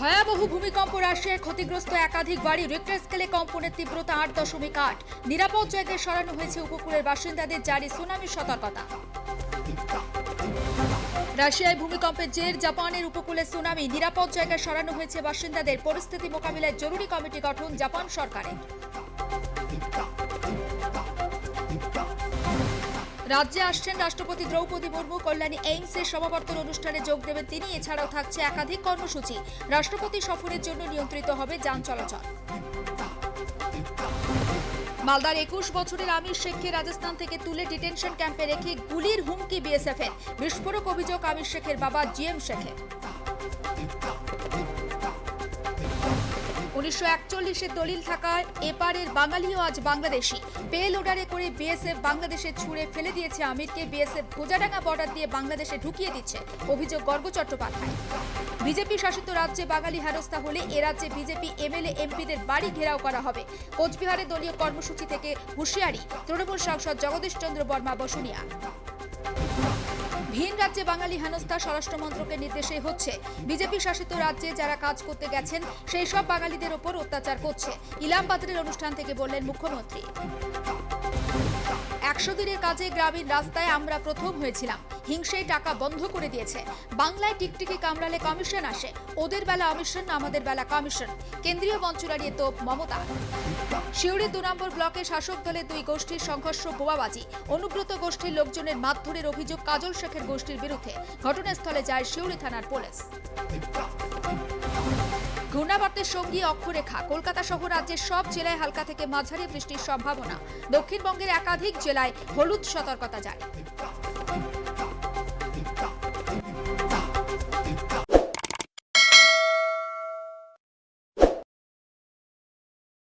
ভয়াবহ ভূমিকম্প রাশিয়ায় ক্ষতিগ্রস্ত একাধিক বাড়ি রিক্টার স্কেলে কম্পনের তীব্রতা আট দশমিক আট। নিরাপদ জায়গায় সরানো হয়েছে উপকূলের বাসিন্দাদের জারি সুনামির সতর্কতা। রাশিয়ায় ভূমিকম্পের জের, জাপানের উপকূলে সুনামি, নিরাপদ জায়গায় সরানো হয়েছে বাসিন্দাদের। পরিস্থিতি মোকাবিলায় জরুরি কমিটি গঠন জাপান সরকারের। রাজ্যে আসছেন রাষ্ট্রপতি দ্রৌপদী মুর্মু। কল্যাণী এইমসের সমাবর্তন অনুষ্ঠানে যোগ দেবেন তিনি। এছাড়াও থাকছে একাধিক কর্মসূচি। রাষ্ট্রপতি সফরের জন্য নিয়ন্ত্রিত হবে যান চলাচল। মালদার একুশ বছরের আমির শেখকে রাজস্থান থেকে তুলে ডিটেনশন ক্যাম্পে রেখে গুলির হুমকি বিএসএফ এর বিস্ফোরক অভিযোগ আমির শেখের বাবা জিএম শেখের। উনিশশো একচল্লিশের দলিল থাকায় এপারের বাঙালিও আজ বাংলাদেশি। লোডারে করে বিএসএফ বাংলাদেশে ছুড়ে ফেলে দিয়েছে আমিরকে। বিএসএফ ভোজাডাঙ্গা বর্ডার দিয়ে বাংলাদেশে ঢুকিয়ে দিচ্ছে, অভিযোগ গর্গ চট্টোপাধ্যায়। বিজেপি শাসিত রাজ্যে বাঙালি হেনস্থা হলে এ রাজ্যে বিজেপি, এমএলএ, এমপিদের বাড়ি ঘেরাও করা হবে। কোচবিহারে দলীয় কর্মসূচি থেকে হুঁশিয়ারি, তৃণমূল সাংসদ জগদীশ চন্দ্র বর্মা বসুনিয়া। ভিন রাজ্যে বাঙালি হেনস্থা স্বরাষ্ট্র মন্ত্রকের নির্দেশে হচ্ছে। বিজেপি শাসিত রাজ্যে যারা কাজ করতে গেছেন, সেই সব বাঙালিদের ওপর অত্যাচার করছে। ইলাম বাদরের অনুষ্ঠান থেকে বললেন মুখ্যমন্ত্রী। একশো দিনের কাজে গ্রামীণ রাস্তায় আমরা প্রথম হয়েছিলাম। হিংসেই টাকা বন্ধ করে দিয়েছে। বাংলায় টিকটিকি কামড়ালে কমিশন আসে। ওদের বেলা অমিশন, আমাদের বেলা কমিশন। কেন্দ্রীয় মঞ্চ দাঁড়িয়ে তোপ, মমতা। শিউরি দু নম্বর ব্লকে শাসক দলের দুই গোষ্ঠীর সংঘর্ষ, বোমাবাজি। অনুব্রত গোষ্ঠীর লোকজনের মারধরের অভিযোগ কাজল শেখের গোষ্ঠীর বিরুদ্ধে। ঘটনাস্থলে যায় শিউরি থানার পুলিশ। ঘূর্ণাবর্তের সঙ্গী অক্ষরেখা। কলকাতা সহ রাজ্যের সব জেলায় হালকা থেকে মাঝারি বৃষ্টির সম্ভাবনা। দক্ষিণবঙ্গের একাধিক জেলায় হলুদ সতর্কতা জারি।